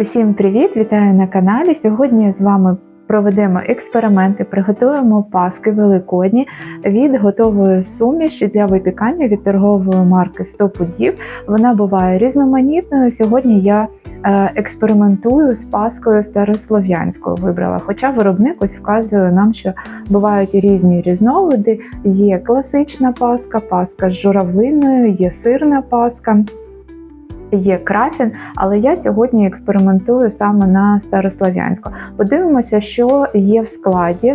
Усім привіт! Вітаю на каналі. Сьогодні з вами проведемо експерименти, приготуємо паски великодні від готової суміші для випікання від торгової марки 100 пудів. Вона буває різноманітною. Сьогодні я е, експериментую з паскою старослов'янською. Вибрала, хоча виробник ось вказує нам, що бувають різні різновиди. Є класична паска, паска з журавлиною, є сирна паска. Є крафін, але я сьогодні експериментую саме на старослов'янську. Подивимося, що є в складі,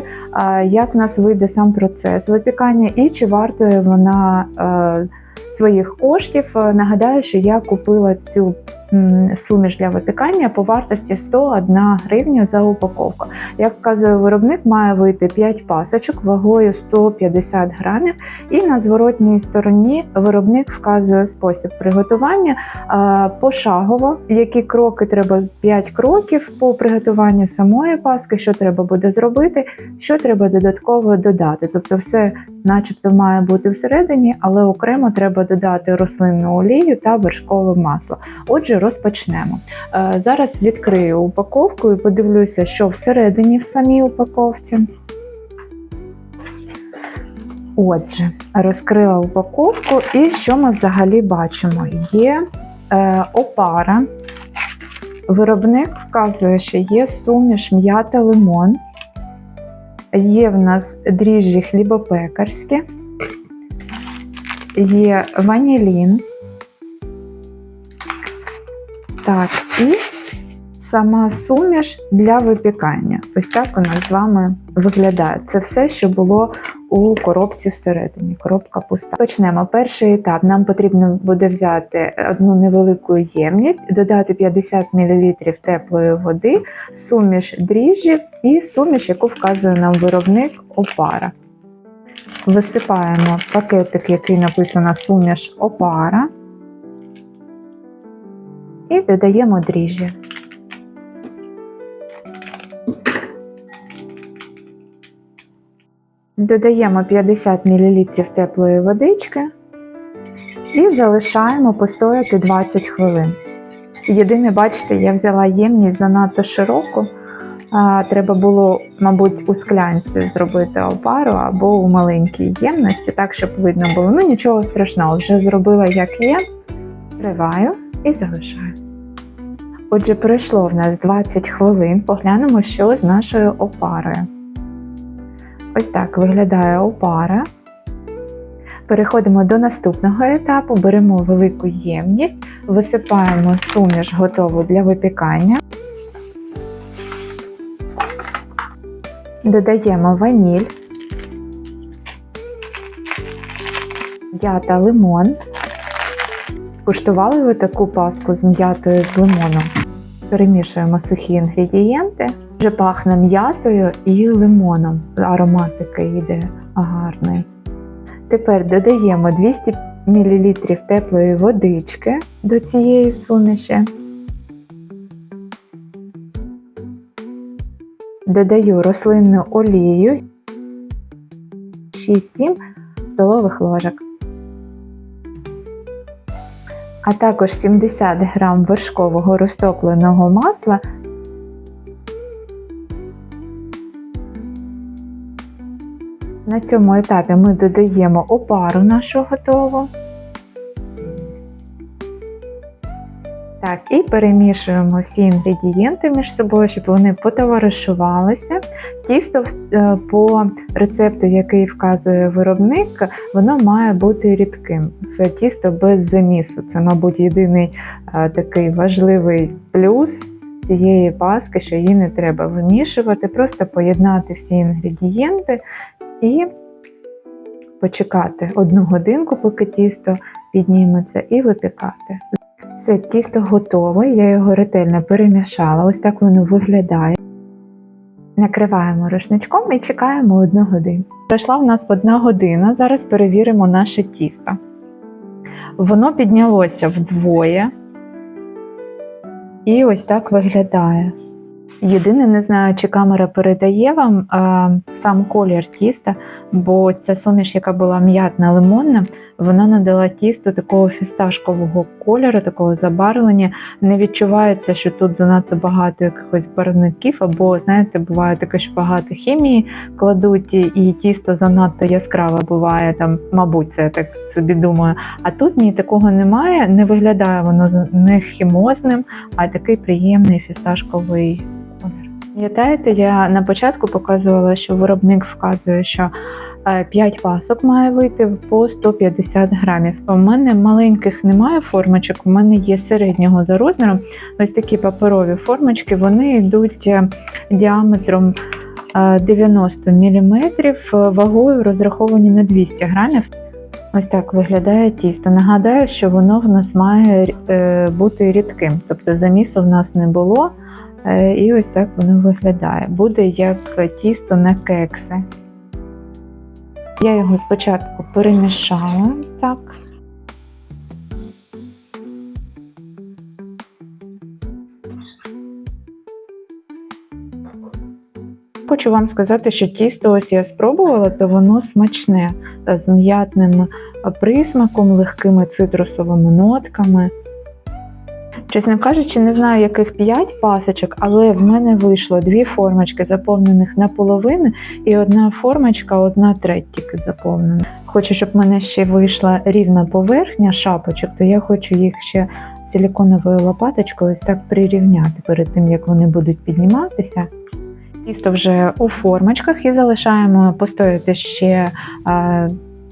як в нас вийде сам процес випікання і чи вартує вона е, своїх коштів. Е, Нагадаю, що я купила цю суміш для випікання по вартості 101 гривня за упаковку. Як вказує виробник, має вийти 5 пасочок вагою 150 грамів. І на зворотній стороні виробник вказує спосіб приготування пошагово, які кроки треба 5 кроків по приготуванню самої паски, що треба буде зробити, що треба додатково додати. Тобто, все, начебто, має бути всередині, але окремо треба додати рослинну олію та вершкове масло. Отже, розпочнемо. Е, Зараз відкрию упаковку і подивлюся, що всередині в самій упаковці. Отже, розкрила упаковку, і що ми взагалі бачимо? Є е, опара. Виробник вказує, що є суміш м'ята лимон, є в нас дріжджі хлібопекарські, є ванілін. Так, і сама суміш для випікання. Ось так нас з вами виглядає. Це все, що було у коробці всередині. Коробка пуста. Почнемо. Перший етап. Нам потрібно буде взяти одну невелику ємність, додати 50 мл теплої води, суміш дріжджів і суміш, яку вказує нам виробник опара. Висипаємо пакетик, який написано суміш опара, і додаємо дріжджі. Додаємо 50 мл теплої водички і залишаємо постояти 20 хвилин. Єдине, бачите, я взяла ємність занадто широку. Треба було, мабуть, у склянці зробити опару або у маленькій ємності, так, щоб видно було. Ну, нічого страшного, вже зробила як є. Триваю і залишаю. Отже, пройшло в нас 20 хвилин. Поглянемо, що з нашою опарою. Ось так виглядає опара. Переходимо до наступного етапу, беремо велику ємність, висипаємо суміш готову для випікання. Додаємо ваніль, м'ята лимон. Куштували ви таку паску з м'ятою з лимоном? Перемішуємо сухі інгредієнти. Вже пахне м'ятою і лимоном. Аромат такий йде гарний. Тепер додаємо 200 мл теплої водички до цієї суміші. Додаю рослинну олію 6-7 столових ложок. А також 70 г вершкового розтопленого масла На цьому етапі ми додаємо опару нашу готову. Так, і перемішуємо всі інгредієнти між собою, щоб вони потоваришувалися. Тісто е, по рецепту, який вказує виробник, воно має бути рідким. Це тісто без замісу. Це, мабуть, єдиний е, такий важливий плюс цієї паски, що її не треба вимішувати, просто поєднати всі інгредієнти і почекати одну годинку, поки тісто підніметься, і випікати. Все, тісто готове, я його ретельно перемішала. Ось так воно виглядає. Накриваємо рушничком і чекаємо одну годину. Пройшла в нас одна година. Зараз перевіримо наше тісто. Воно піднялося вдвоє. І ось так виглядає. Єдине, не знаю, чи камера передає вам е, сам колір тіста, бо ця суміш, яка була м'ятна лимонна, вона надала тісту такого фісташкового кольору, такого забарвлення. Не відчувається, що тут занадто багато якихось барвників, або, знаєте, буває таке, що багато хімії кладуть, і- тісто занадто яскраве буває, там, мабуть, це я так собі думаю. А тут ні, такого немає, не виглядає воно не хімозним, а такий приємний фісташковий. Пам'ятаєте, я на початку показувала, що виробник вказує, що 5 пасок має вийти по 150 грамів. У мене маленьких немає формочок, у мене є середнього за розміром. Ось такі паперові формочки, вони йдуть е, діаметром е, 90 мм, вагою розраховані на 200 грамів. Ось так виглядає тісто. Нагадаю, що воно в нас має е, бути рідким, тобто замісу в нас не було. Е, І ось так воно виглядає. Буде як тісто на кекси. Я його спочатку перемішала так. Хочу вам сказати, що тісто ось я спробувала, то воно смачне з м'ятним присмаком, легкими цитрусовими нотками. Чесно кажучи, не знаю, яких 5 пасочок, але в мене вийшло дві формочки, заповнених наполовину, і одна формочка, одна треть тільки заповнена. Хочу, щоб в мене ще вийшла рівна поверхня шапочок, то я хочу їх ще силіконовою лопаточкою ось так прирівняти перед тим, як вони будуть підніматися. Тісто вже у формочках і залишаємо постояти ще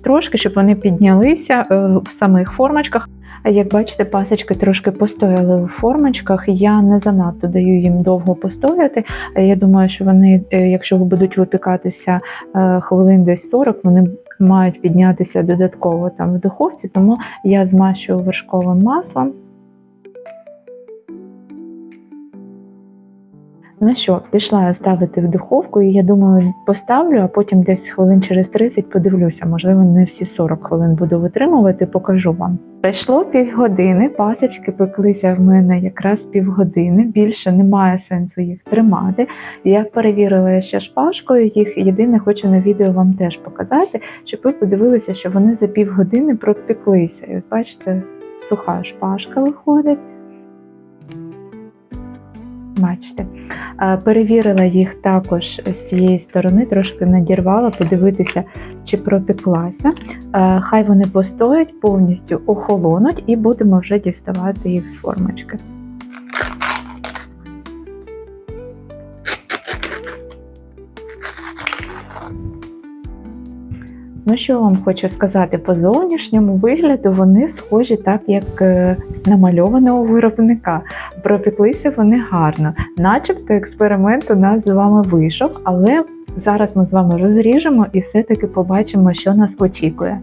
трошки, щоб вони піднялися е, в самих формочках. Як бачите, пасочки трошки постояли у формочках. Я не занадто даю їм довго постояти. Я думаю, що вони, е, якщо будуть випікатися е, хвилин десь 40, вони мають піднятися додатково там в духовці, тому я змащую вершковим маслом. Ну що, пішла я ставити в духовку, і я думаю, поставлю, а потім десь хвилин через 30 подивлюся. Можливо, не всі 40 хвилин буду витримувати, покажу вам. Пройшло півгодини, пасочки пеклися в мене якраз півгодини. Більше немає сенсу їх тримати. Я перевірила ще шпажкою їх. Єдине, хочу на відео вам теж показати, щоб ви подивилися, що вони за півгодини пропеклися. І ось бачите, суха шпажка виходить. Бачите, перевірила їх також з цієї сторони, трошки надірвала, подивитися, чи пропеклася. Е, Хай вони постоять, повністю охолонуть, і будемо вже діставати їх з формочки. Ну, що вам хочу сказати, по зовнішньому вигляду вони схожі так, як е, намальованого виробника. Пропіклися вони гарно. Начебто експеримент у нас з вами вийшов, але зараз ми з вами розріжемо і все-таки побачимо, що нас очікує.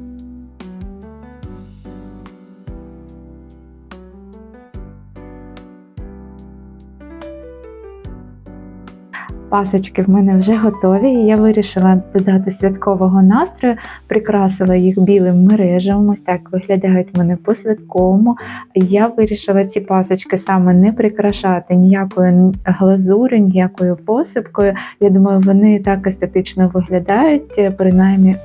Пасочки в мене вже готові, і я вирішила додати святкового настрою, прикрасила їх білим мережем. Ось так виглядають вони по-святковому. Я вирішила ці пасочки саме не прикрашати ніякою глазурю, ніякою посипкою. Я думаю, вони так естетично виглядають, принаймні.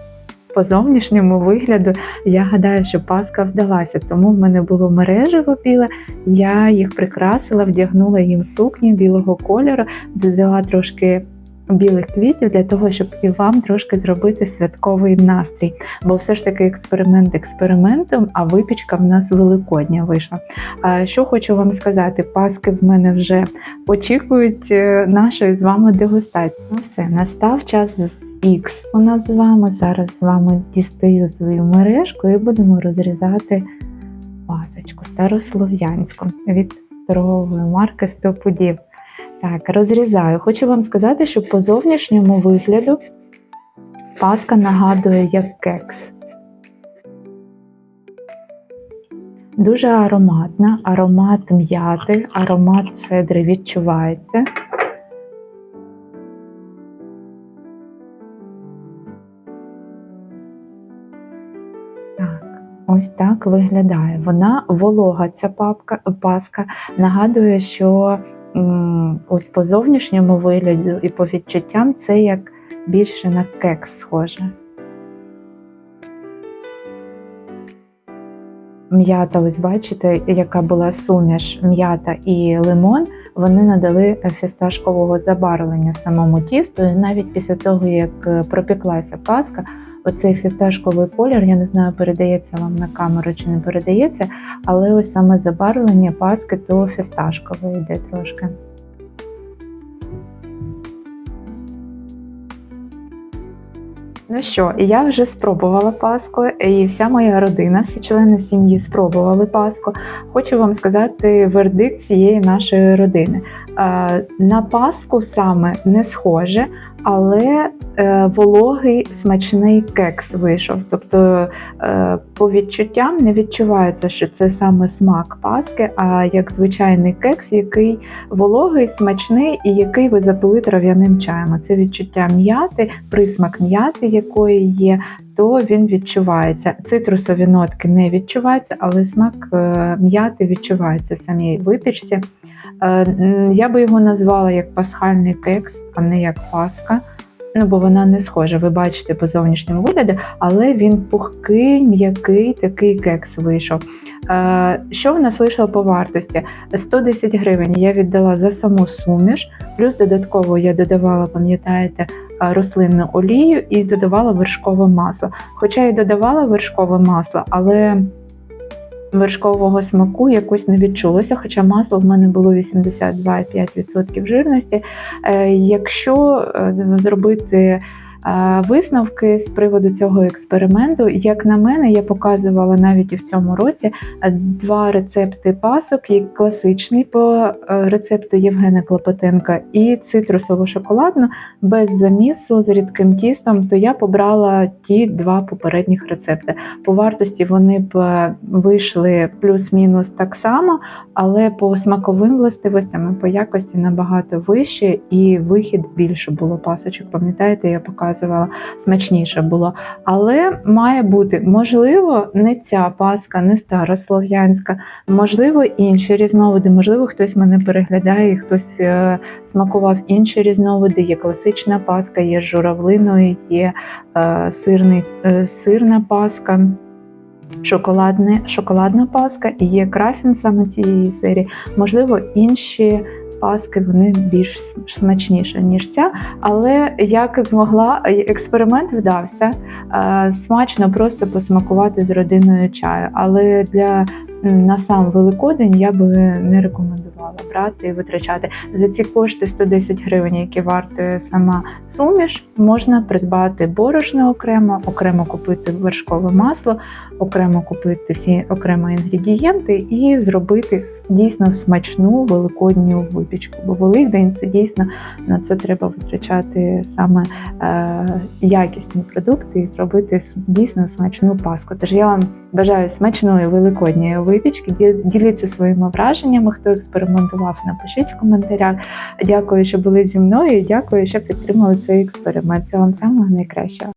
По зовнішньому вигляду я гадаю, що паска вдалася, тому в мене було мережево біле. Я їх прикрасила, вдягнула їм сукні білого кольору, додала трошки білих квітів для того, щоб і вам трошки зробити святковий настрій. Бо все ж таки експеримент експериментом, а випічка в нас великодня вийшла. Що хочу вам сказати, паски в мене вже очікують е, нашої з вами дегустації. Ну все, настав час X у нас з вами. Зараз з вами дістаю свою мережку і будемо розрізати пасочку старослов'янську від торгової марки 100 пудів. Так, розрізаю. Хочу вам сказати, що по зовнішньому вигляду паска нагадує як кекс. Дуже ароматна, аромат м'яти, аромат цедри відчувається. Ось так виглядає. Вона волога, ця папка, паска нагадує, що ось по зовнішньому вигляду і по відчуттям це як більше на кекс схоже. М'ята, ось бачите, яка була суміш м'ята і лимон, вони надали фісташкового забарвлення самому тісту. І навіть після того, як е, пропіклася паска, оцей фісташковий колір, я не знаю, передається вам на камеру чи не передається, але ось саме забарвлення паски то фісташкове йде трошки. Ну що, я вже спробувала паску, і вся моя родина, всі члени сім'ї спробували паску. Хочу вам сказати вердикт цієї нашої родини. Е, На паску саме не схоже, але е, вологий смачний кекс вийшов. Тобто, е, по відчуттям не відчувається, що це саме смак паски, а як звичайний кекс, який вологий, смачний і який ви запили трав'яним чаєм. Це відчуття м'яти, присмак м'яти, якої є. То він відчувається. Цитрусові нотки не відчуваються, але смак е, м'яти відчувається в самій випічці. Е, Я би його назвала як пасхальний кекс, а не як паска. Ну, бо вона не схожа, ви бачите по зовнішньому вигляду, але він пухкий, м'який такий кекс вийшов. Е, Що в нас вийшло по вартості? 110 гривень я віддала за саму суміш, плюс додатково я додавала, пам'ятаєте, е, рослинну олію і додавала вершкове масло. Хоча і додавала вершкове масло, але вершкового смаку якось не відчулося, хоча масло в мене було 82,5% жирності. Е, Якщо е, зробити висновки з приводу цього експерименту, як на мене, я показувала навіть і в цьому році е, два рецепти пасок, як класичний по е, рецепту Євгена Клопотенка і цитрусово-шоколадну без замісу з рідким тістом, то я побрала ті два попередніх рецепти. По вартості вони б е, вийшли плюс-мінус так само, але по смаковим властивостям і по якості набагато вище, і вихід більше було пасочок. Пам'ятаєте, я показувала смачніше було. Але має бути можливо не ця паска, не старослов'янська, можливо, інші різновиди. Можливо, хтось мене переглядає, і хтось е, смакував інші різновиди. Є класична паска, є журавлиною, є е, сирний, е, сирна паска. Шоколадне, шоколадна паска і є крафін саме цієї серії. Можливо, інші паски вони більш смачніші, ніж ця. Але як змогла, експеримент вдався. Е, Смачно просто посмакувати з родиною чаю. Але для на сам Великодень я би не рекомендувала брати і витрачати. За ці кошти 110 гривень, які вартує сама суміш, можна придбати борошно окремо, окремо купити вершкове масло, окремо купити всі окремо інгредієнти і зробити дійсно смачну великодню випічку. Бо Великдень це дійсно на це треба витрачати саме е, якісні продукти і зробити дійсно смачну паску. Тож я вам бажаю смачної великодньої випічки. Діліться своїми враженнями, хто експериментував, напишіть в коментарях. Дякую, що були зі мною. і Дякую, що підтримали цей експеримент. Всього вам самого найкращого.